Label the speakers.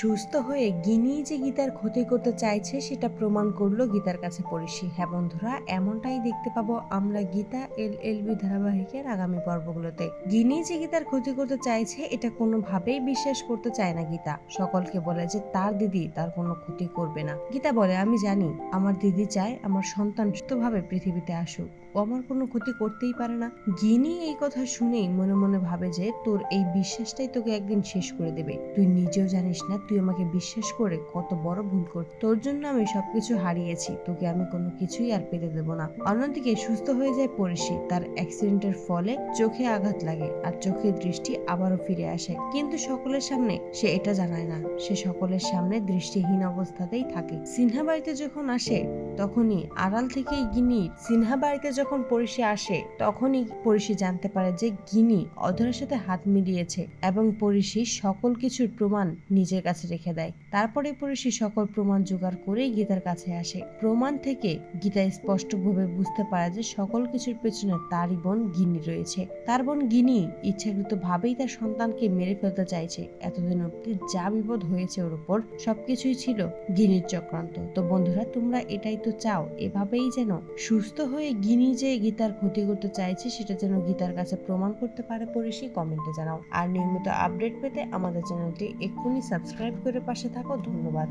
Speaker 1: সুস্থ হয়ে গিনি যে গীতার ক্ষতি করতে চাইছে, সেটা প্রমাণ করল গীতার কাছে পড়েছি। হ্যাঁ বন্ধুরা, এমনটাই দেখতে পাবো আমরা গীতা এল এল বি ধারাবাহিকের আগামী পর্বগুলোতে। গিনি যে গীতার ক্ষতি করতে চাইছে, এটা কোনোভাবেই বিশ্বাস করতে চায় না গীতা। সকলকে বলে যে, তার দিদি তার কোনো ক্ষতি করবে না। গীতা বলে, আমি জানি, আমার দিদি চায় আমার সন্তান সুস্থভাবে পৃথিবীতে আসুক। ও আমার কোনো ক্ষতি করতেই পারে না। গিনি এই কথা শুনেই মনে মনে ভাবে যে তোর এই বিশ্বাসটাই তোকে একদিন শেষ করে দেবে। তুই নিজেও জানিস না, তুই আমাকে বিশ্বাস করে কত বড় ভুল কর, তোর জন্য আমি সবকিছু হারিয়েছি, তোকে আমি কোনো কিছুই আর পেতে দেব না। অন্যদিকে সুস্থ হয়ে যায় পরিশি তার অ্যাক্সিডেন্টের ফলে চোখে আঘাত লাগে আর চোখের দৃষ্টি আবারও ফিরে আসে। কিন্তু সকলের সামনে সে এটা জানায় না, সে সকলের সামনে দৃষ্টিহীন অবস্থাতেই থাকে। সিনহা বাড়িতে যখন আসে তখনই আড়াল থেকেই গিনি সিনহা বাড়িতে যখন পরিশি আসে, তখনই পরিশি জানতে পারে যে গিনি অধরের সাথে হাত মিলিয়েছে এবং পরিশি সকল কিছুর প্রমাণ নিজের কাছে রেখে দেয়। তারপরে পরিশি সকল প্রমাণ জোগাড় করেই গীতার কাছে আসে। প্রমাণ থেকে গীতা স্পষ্টভাবে বুঝতে পারে যে সকল কিছুর পেছনে তারই বোন গিনি রয়েছে। তার বোন গিনি ইচ্ছাকৃত ভাবেই তার সন্তানকে মেরে ফেলতে চাইছে। এতদিন অব্দি যা বিপদ হয়েছে ওর উপর সবকিছুই ছিল গিনির চক্রান্ত। তো বন্ধুরা, তোমরা এটাই তো চাও, এভাবেই যেন সুস্থ হয়ে গিনি যে গীতার ক্ষতি করতে চাইছে, সেটা যেন গীতার কাছে প্রমাণ করতে পারে পরিশি কমেন্টে জানাও। আর নিয়মিত আপডেট পেতে আমাদের চ্যানেলটি এক্ষুনি সাবস্ক্রাইব করে পাশে থাকো, ধন্যবাদ।